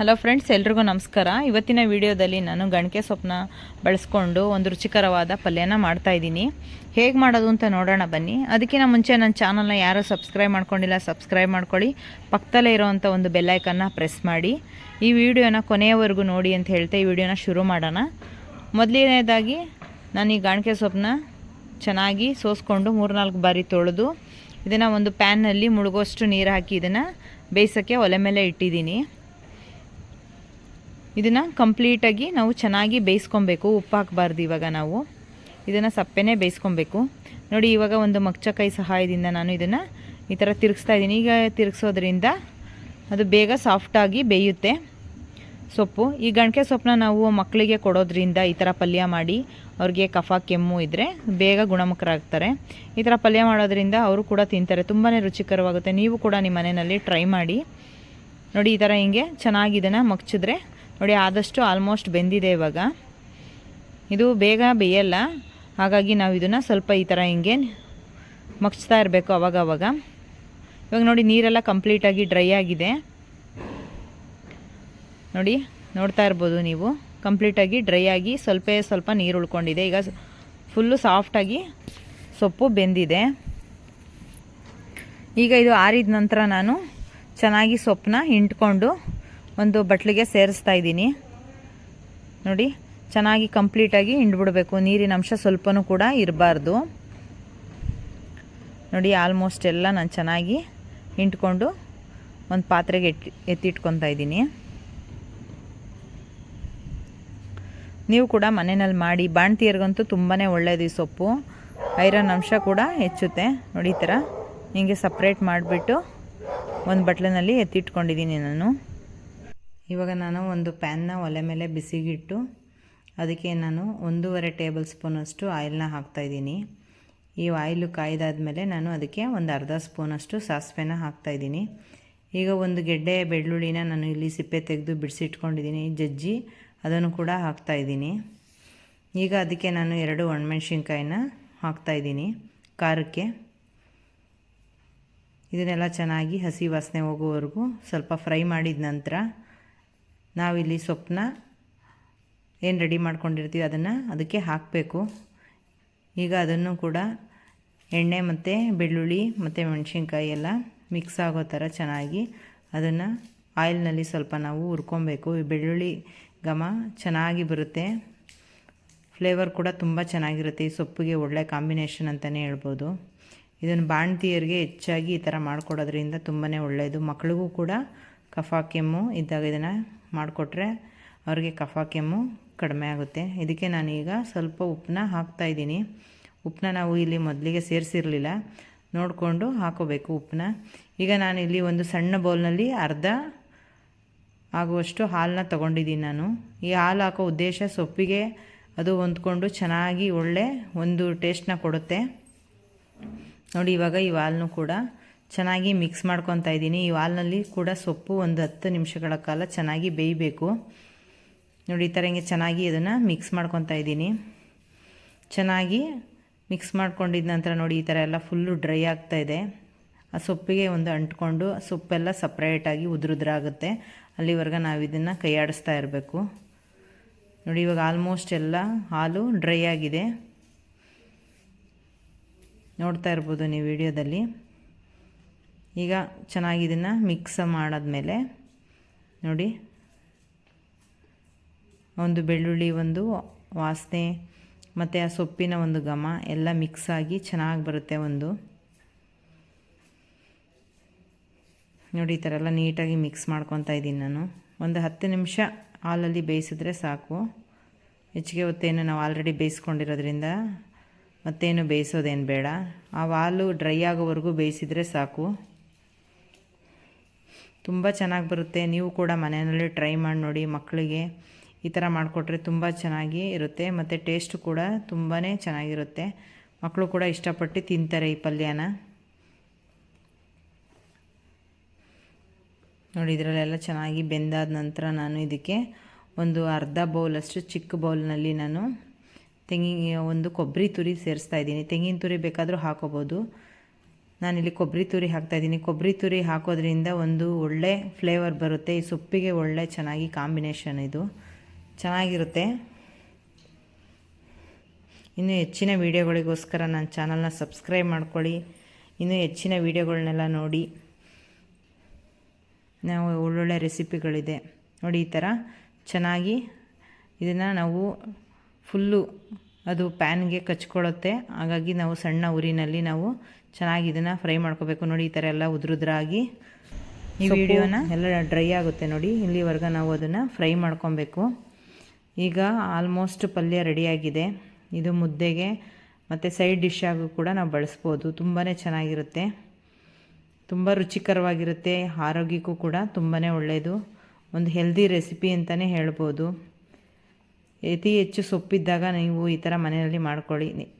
Hello friends ಎಲ್ರಿಗೂ ನಮಸ್ಕಾರ. ಇವತ್ತಿನ ವಿಡಿಯೋದಲ್ಲಿ ನಾನು ಗಣಕೆ ಸೊಪ್ಪನ್ನ ಬಳಸ್ಕೊಂಡು ಒಂದು ರುಚಿಕರವಾದ ಪಲ್ಯನ ಮಾಡ್ತಾ ಇದ್ದೀನಿ. ಹೇಗೆ ಮಾಡೋದು ಅಂತ ನೋಡೋಣ ಬನ್ನಿ. ಅದಕ್ಕಿಂತ ಮುಂಚೆ ನನ್ನ ಚಾನಲ್ನ ಯಾರೂ ಸಬ್ಸ್ಕ್ರೈಬ್ ಮಾಡ್ಕೊಂಡಿಲ್ಲ, ಸಬ್ಸ್ಕ್ರೈಬ್ ಮಾಡ್ಕೊಳ್ಳಿ. ಪಕ್ಕದಲ್ಲೇ ಇರೋವಂಥ ಒಂದು ಬೆಲ್ಲೈಕನ್ನ ಪ್ರೆಸ್ ಮಾಡಿ. ಈ ವಿಡಿಯೋನ ಕೊನೆಯವರೆಗೂ ನೋಡಿ ಅಂತ ಹೇಳ್ತಾ ಈ ವಿಡಿಯೋನ ಶುರು ಮಾಡೋಣ. ಮೊದಲನೇದಾಗಿ, ನಾನು ಈ ಗಾಣಿಕೆ ಸೊಪ್ಪನ್ನ ಚೆನ್ನಾಗಿ ಸೋಸ್ಕೊಂಡು ಮೂರ್ನಾಲ್ಕು ಬಾರಿ ತೊಳೆದು, ಇದನ್ನು ಒಂದು ಪ್ಯಾನ್ನಲ್ಲಿ ಮುಳುಗೋಷ್ಟು ನೀರು ಹಾಕಿ ಇದನ್ನು ಬೇಯಿಸೋಕ್ಕೆ ಒಲೆ ಮೇಲೆ ಇಟ್ಟಿದ್ದೀನಿ. ಇದನ್ನು ಕಂಪ್ಲೀಟಾಗಿ ನಾವು ಚೆನ್ನಾಗಿ ಬೇಯಿಸ್ಕೊಬೇಕು. ಉಪ್ಪು ಹಾಕಬಾರ್ದು ಇವಾಗ ನಾವು. ಇದನ್ನು ಸಪ್ಪೆನೇ ಬೇಯಿಸ್ಕೊಬೇಕು. ನೋಡಿ, ಇವಾಗ ಒಂದು ಮಗ್ಚಕೈ ಸಹಾಯದಿಂದ ನಾನು ಇದನ್ನು ಈ ಥರ ತಿರುಗಿಸ್ತಾ ಇದ್ದೀನಿ. ಈಗ ತಿರುಗಿಸೋದ್ರಿಂದ ಅದು ಬೇಗ ಸಾಫ್ಟಾಗಿ ಬೇಯುತ್ತೆ. ಸೊಪ್ಪು. ಈ ಗಣಕೆ ಸೊಪ್ಪನ್ನ ನಾವು ಮಕ್ಕಳಿಗೆ ಕೊಡೋದ್ರಿಂದ ಈ ಥರ ಪಲ್ಯ ಮಾಡಿ ಅವ್ರಿಗೆ ಕಫ, ಕೆಮ್ಮು ಇದ್ದರೆ ಬೇಗ ಗುಣಮುಖರಾಗ್ತಾರೆ. ಈ ಥರ ಪಲ್ಯ ಮಾಡೋದ್ರಿಂದ ಅವರು ಕೂಡ ತಿಂತಾರೆ. ತುಂಬಾ ರುಚಿಕರವಾಗುತ್ತೆ. ನೀವು ಕೂಡ ನಿಮ್ಮ ಮನೆಯಲ್ಲಿ ಟ್ರೈ ಮಾಡಿ. ನೋಡಿ, ಈ ಥರ ಹಿಂಗೆ ಚೆನ್ನಾಗಿ ಇದನ್ನು ಮಗ್ಚಿದ್ರೆ ನೋಡಿ, ಆದಷ್ಟು ಆಲ್ಮೋಸ್ಟ್ ಬೆಂದಿದೆ ಇವಾಗ. ಇದು ಬೇಗ ಬೇಯಲ್ಲ. ಹಾಗಾಗಿ ನಾವು ಇದನ್ನು ಸ್ವಲ್ಪ ಈ ಥರ ಹಿಂಗೆ ಮಗ್ಚ್ತಾ ಇರಬೇಕು ಅವಾಗ ಅವಾಗ ಇವಾಗ ನೋಡಿ, ನೀರೆಲ್ಲ ಕಂಪ್ಲೀಟಾಗಿ ಡ್ರೈ ಆಗಿದೆ. ನೋಡಿ, ನೋಡ್ತಾ ಇರ್ಬೋದು ನೀವು. ಕಂಪ್ಲೀಟಾಗಿ ಡ್ರೈ ಆಗಿ ಸ್ವಲ್ಪ ಸ್ವಲ್ಪ ನೀರು ಉಳ್ಕೊಂಡಿದೆ. ಈಗ ಫುಲ್ಲು ಸಾಫ್ಟಾಗಿ ಸೊಪ್ಪು ಬೆಂದಿದೆ. ಈಗ ಇದು ಆರಿದ ನಂತರ ನಾನು ಚೆನ್ನಾಗಿ ಸೊಪ್ಪನ್ನ ಹಿಂಡ್ಕೊಂಡು ಒಂದು ಬಟ್ಲಿಗೆ ಸೇರಿಸ್ತಾ ಇದ್ದೀನಿ. ನೋಡಿ, ಚೆನ್ನಾಗಿ ಕಂಪ್ಲೀಟಾಗಿ ಹಿಂಡ್ಬಿಡ್ಬೇಕು. ನೀರಿನ ಅಂಶ ಸ್ವಲ್ಪನೂ ಕೂಡ ಇರಬಾರ್ದು. ನೋಡಿ ಆಲ್ಮೋಸ್ಟ್ ಎಲ್ಲ ನಾನು ಚೆನ್ನಾಗಿ ಹಿಂಡ್ಕೊಂಡು ಒಂದು ಪಾತ್ರೆಗೆ ಎತ್ತಿ, ಎತ್ತಿಟ್ಕೊತಾ ಇದ್ದೀನಿ. ನೀವು ಕೂಡ ಮನೆಯಲ್ಲಿ ಮಾಡಿ, ಬಾಣ್ತಿಯರ್ಗಂತೂ ತುಂಬಾ ಒಳ್ಳೆಯದು ಈ ಸೊಪ್ಪು. ಐರನ್ ಅಂಶ ಕೂಡ ಹೆಚ್ಚುತ್ತೆ. ನೋಡಿ, ಈ ಥರ ಹಿಂಗೆ ಸಪ್ರೇಟ್ ಮಾಡಿಬಿಟ್ಟು ಒಂದು ಬಟ್ಲಿನಲ್ಲಿ ಎತ್ತಿಟ್ಕೊಂಡಿದ್ದೀನಿ ನಾನು. ಇವಾಗ ನಾನು ಒಂದು ಪ್ಯಾನ್ನ ಒಲೆ ಮೇಲೆ ಬಿಸಿಗಿಟ್ಟು, ಅದಕ್ಕೆ ನಾನು ಒಂದೂವರೆ ಟೇಬಲ್ ಸ್ಪೂನಷ್ಟು ಆಯಿಲ್ನ ಹಾಕ್ತಾಯಿದ್ದೀನಿ ಈ ಆಯಿಲು ಕಾಯ್ದಾದ್ಮೇಲೆ ನಾನು ಅದಕ್ಕೆ ಒಂದು ಅರ್ಧ ಸ್ಪೂನಷ್ಟು ಸಾಸಿವೆನ ಹಾಕ್ತಾಯಿದ್ದೀನಿ ಈಗ ಒಂದು ಗೆಡ್ಡೆ ಬೆಳ್ಳುಳ್ಳಿನ ನಾನು ಇಲ್ಲಿ ಸಿಪ್ಪೆ ತೆಗೆದು ಬಿಡಿಸಿಟ್ಕೊಂಡಿದ್ದೀನಿ, ಜಜ್ಜಿ ಅದನ್ನು ಕೂಡ ಹಾಕ್ತಾಯಿದ್ದೀನಿ ಈಗ ಅದಕ್ಕೆ ನಾನು ಎರಡು ಒಣಮೆಣ್ಸಿನ್ಕಾಯಿನ ಹಾಕ್ತಾಯಿದ್ದೀನಿ ಖಾರಕ್ಕೆ. ಇದನ್ನೆಲ್ಲ ಚೆನ್ನಾಗಿ ಹಸಿ ವಾಸನೆ ಹೋಗೋವರೆಗೂ ಸ್ವಲ್ಪ ಫ್ರೈ ಮಾಡಿದ ನಂತರ ನಾವಿಲ್ಲಿ ಸೊಪ್ಪನ್ನ ಏನು ರೆಡಿ ಮಾಡ್ಕೊಂಡಿರ್ತೀವಿ ಅದನ್ನು ಅದಕ್ಕೆ ಹಾಕಬೇಕು. ಈಗ ಅದನ್ನು ಕೂಡ ಎಣ್ಣೆ ಮತ್ತು ಬೆಳ್ಳುಳ್ಳಿ ಮತ್ತು ಮೆಣಸಿನ್ಕಾಯಿ ಎಲ್ಲ ಮಿಕ್ಸ್ ಆಗೋ ಥರ ಚೆನ್ನಾಗಿ ಅದನ್ನು ಆಯಿಲ್ನಲ್ಲಿ ಸ್ವಲ್ಪ ನಾವು ಹುರ್ಕೊಬೇಕು. ಈ ಬೆಳ್ಳುಳ್ಳಿ ಘಮ ಚೆನ್ನಾಗಿ ಬರುತ್ತೆ. ಫ್ಲೇವರ್ ಕೂಡ ತುಂಬ ಚೆನ್ನಾಗಿರುತ್ತೆ. ಈ ಸೊಪ್ಪಿಗೆ ಒಳ್ಳೆ ಕಾಂಬಿನೇಷನ್ ಅಂತಲೇ ಹೇಳ್ಬೋದು. ಇದನ್ನು ಬಾಣ್ತಿಯರಿಗೆ ಹೆಚ್ಚಾಗಿ ಈ ಥರ ಮಾಡಿಕೊಡೋದ್ರಿಂದ ತುಂಬಾ ಒಳ್ಳೆಯದು ಮಕ್ಳಿಗೂ ಕೂಡ ಕಫ ಕೆಮ್ಮು ಇದ್ದಾಗ ಇದನ್ನು ಮಾಡಿಕೊಟ್ರೆ ಅವ್ರಿಗೆ ಕಫ ಕೆಮ್ಮು ಕಡಿಮೆ ಆಗುತ್ತೆ. ಇದಕ್ಕೆ ನಾನೀಗ ಸ್ವಲ್ಪ ಉಪ್ಪನ್ನ ಹಾಕ್ತಾಯಿದ್ದೀನಿ ಉಪ್ಪನ್ನ ನಾವು ಇಲ್ಲಿ ಮೊದಲಿಗೆ ಸೇರಿಸಿರಲಿಲ್ಲ. ನೋಡಿಕೊಂಡು ಹಾಕೋಬೇಕು ಉಪ್ಪನ್ನ ಈಗ ನಾನು ಇಲ್ಲಿ ಒಂದು ಸಣ್ಣ ಬೌಲ್ನಲ್ಲಿ ಅರ್ಧ ಆಗುವಷ್ಟು ಹಾಲನ್ನ ತೊಗೊಂಡಿದ್ದೀನಿ ನಾನು. ಈ ಹಾಲು ಹಾಕೋ ಉದ್ದೇಶ ಸೊಪ್ಪಿಗೆ ಅದು ಹೊಂದ್ಕೊಂಡು ಚೆನ್ನಾಗಿ ಒಳ್ಳೆ ಒಂದು ಟೇಸ್ಟ್ನ ಕೊಡುತ್ತೆ. ನೋಡಿ ಇವಾಗ ಈ ಹಾಲನ್ನು ಕೂಡ ಚೆನ್ನಾಗಿ ಮಿಕ್ಸ್ ಮಾಡ್ಕೊತಾ ಇದ್ದೀನಿ. ಈ ಹಾಲಿನಲ್ಲಿ ಕೂಡ ಸೊಪ್ಪು ಒಂದು ಹತ್ತು ನಿಮಿಷಗಳ ಕಾಲ ಚೆನ್ನಾಗಿ ಬೇಯಬೇಕು. ನೋಡಿ, ಈ ಥರ ಹಿಂಗೆ ಚೆನ್ನಾಗಿ ಅದನ್ನು ಮಿಕ್ಸ್ ಮಾಡ್ಕೊತಾ ಇದ್ದೀನಿ. ಚೆನ್ನಾಗಿ ಮಿಕ್ಸ್ ಮಾಡ್ಕೊಂಡಿದ ನಂತರ ನೋಡಿ, ಈ ಥರ ಎಲ್ಲ ಫುಲ್ಲು ಡ್ರೈ ಇದೆ. ಆ ಸೊಪ್ಪಿಗೆ ಒಂದು ಅಂಟ್ಕೊಂಡು ಸೊಪ್ಪೆಲ್ಲ ಸಪ್ರೇಟಾಗಿ ಉದುರುದ್ರಾಗುತ್ತೆ. ಅಲ್ಲಿವರೆಗೆ ನಾವು ಇದನ್ನು ಕೈಯಾಡಿಸ್ತಾ ಇರಬೇಕು. ನೋಡಿ, ಇವಾಗ ಆಲ್ಮೋಸ್ಟ್ ಎಲ್ಲ ಹಾಲು ಡ್ರೈ ಆಗಿದೆ. ನೋಡ್ತಾ ಇರ್ಬೋದು ನೀವು ವಿಡಿಯೋದಲ್ಲಿ. ಈಗ ಚೆನ್ನಾಗಿ ಇದನ್ನು ಮಿಕ್ಸ್ ಮಾಡಿದ್ಮೇಲೆ ನೋಡಿ, ಒಂದು ಬೆಳ್ಳುಳ್ಳಿ, ಒಂದು ವಾಸನೆ ಮತ್ತು ಆ ಸೊಪ್ಪಿನ ಒಂದು ಘಮ ಎಲ್ಲ ಮಿಕ್ಸ್ ಆಗಿ ಚೆನ್ನಾಗಿ ಬರುತ್ತೆ ಒಂದು. ನೋಡಿ, ಈ ಥರ ಎಲ್ಲ ನೀಟಾಗಿ ಮಿಕ್ಸ್ ಮಾಡ್ಕೊತಾ ಇದ್ದೀನಿ ನಾನು. ಒಂದು ಹತ್ತು ನಿಮಿಷ ಹಾಲಲ್ಲಿ ಬೇಯಿಸಿದ್ರೆ ಸಾಕು. ಹೆಚ್ಚಿಗೆ ಹೊತ್ತೇನು ನಾವು ಆಲ್ರೆಡಿ ಬೇಯಿಸ್ಕೊಂಡಿರೋದ್ರಿಂದ ಮತ್ತೇನು ಬೇಯಿಸೋದೇನು ಬೇಡ. ಆ ಹಾಲು ಡ್ರೈ ಆಗೋವರೆಗೂ ಬೇಯಿಸಿದರೆ ಸಾಕು. ತುಂಬ ಚೆನ್ನಾಗಿ ಬರುತ್ತೆ. ನೀವು ಕೂಡ ಮನೆಯಲ್ಲಿ ಟ್ರೈ ಮಾಡಿ ನೋಡಿ ಮಕ್ಕಳಿಗೆ. ಈ ಥರ ಮಾಡಿಕೊಟ್ರೆ ತುಂಬ ಚೆನ್ನಾಗಿ ಇರುತ್ತೆ. ಮತ್ತು ಟೇಸ್ಟು ಕೂಡ ತುಂಬಾ ಚೆನ್ನಾಗಿರುತ್ತೆ. ಮಕ್ಕಳು ಕೂಡ ಇಷ್ಟಪಟ್ಟು ತಿಂತಾರೆ ಈ ಪಲ್ಯನ. ನೋಡಿ, ಇದರಲ್ಲೆಲ್ಲ ಚೆನ್ನಾಗಿ ಬೆಂದಾದ ನಂತರ ನಾನು ಇದಕ್ಕೆ ಒಂದು ಅರ್ಧ ಬೌಲಷ್ಟು ಚಿಕ್ಕ ಬೌಲ್ನಲ್ಲಿ ನಾನು ತೆಂಗಿನ ಒಂದು ಕೊಬ್ಬರಿ ತುರಿ ಸೇರಿಸ್ತಾ ಇದ್ದೀನಿ. ತೆಂಗಿನ ತುರಿ ಬೇಕಾದರೂ ಹಾಕೋಬೋದು. ನಾನಿಲ್ಲಿ ಕೊಬ್ಬರಿ ತುರಿ ಹಾಕ್ತಾಯಿದ್ದೀನಿ ಕೊಬ್ಬರಿ ತುರಿ ಹಾಕೋದ್ರಿಂದ ಒಂದು ಒಳ್ಳೆ ಫ್ಲೇವರ್ ಬರುತ್ತೆ. ಈ ಸೊಪ್ಪಿಗೆ ಒಳ್ಳೆ ಚೆನ್ನಾಗಿ ಕಾಂಬಿನೇಷನ್ ಇದು. ಚೆನ್ನಾಗಿರುತ್ತೆ. ಇನ್ನೂ ಹೆಚ್ಚಿನ ವೀಡಿಯೋಗಳಿಗೋಸ್ಕರ ನನ್ನ ಚಾನಲ್ನ ಸಬ್ಸ್ಕ್ರೈಬ್ ಮಾಡ್ಕೊಳ್ಳಿ. ಇನ್ನೂ ಹೆಚ್ಚಿನ ವೀಡಿಯೋಗಳನ್ನೆಲ್ಲ ನೋಡಿ. ನಾವು ಒಳ್ಳೊಳ್ಳೆ ರೆಸಿಪಿಗಳಿದೆ ನೋಡಿ ಈ ಥರ ಚೆನ್ನಾಗಿ ಇದನ್ನು ನಾವು ಫುಲ್ಲು ಅದು ಪ್ಯಾನ್ಗೆ ಕಚ್ಕೊಳ್ಳುತ್ತೆ. ಹಾಗಾಗಿ ನಾವು ಸಣ್ಣ ಉರಿನಲ್ಲಿ ನಾವು ಚೆನ್ನಾಗಿ ಇದನ್ನು ಫ್ರೈ ಮಾಡ್ಕೋಬೇಕು ನೋಡಿ ಈ ಥರ ಎಲ್ಲ ಉದ್ರುದ್ರಾಗಿ. ಈ ವಿಡಿಯೋನ ಎಲ್ಲ ಡ್ರೈ ಆಗುತ್ತೆ ನೋಡಿ ಇಲ್ಲಿವರೆಗೆ ನಾವು ಅದನ್ನು ಫ್ರೈ ಮಾಡ್ಕೊಬೇಕು. ಈಗ ಆಲ್ಮೋಸ್ಟ್ ಪಲ್ಯ ರೆಡಿಯಾಗಿದೆ. ಇದು ಮುದ್ದೆಗೆ ಮತ್ತು ಸೈಡ್ ಡಿಶ್ ಆಗು ಕೂಡ ನಾವು ಬಳಸ್ಬೋದು. ತುಂಬಾ ಚೆನ್ನಾಗಿರುತ್ತೆ. ತುಂಬ ರುಚಿಕರವಾಗಿರುತ್ತೆ. ಆರೋಗ್ಯಕ್ಕೂ ಕೂಡ ತುಂಬಾ ಒಳ್ಳೆಯದು ಒಂದು ಹೆಲ್ದಿ ರೆಸಿಪಿ ಅಂತಲೇ ಹೇಳ್ಬೋದು. ಅತಿ ಹೆಚ್ಚು ಸೊಪ್ಪಿದ್ದಾಗ ನೀವು ಈ ಥರ ಮನೆಯಲ್ಲಿ ಮಾಡ್ಕೊಳ್ಳಿ.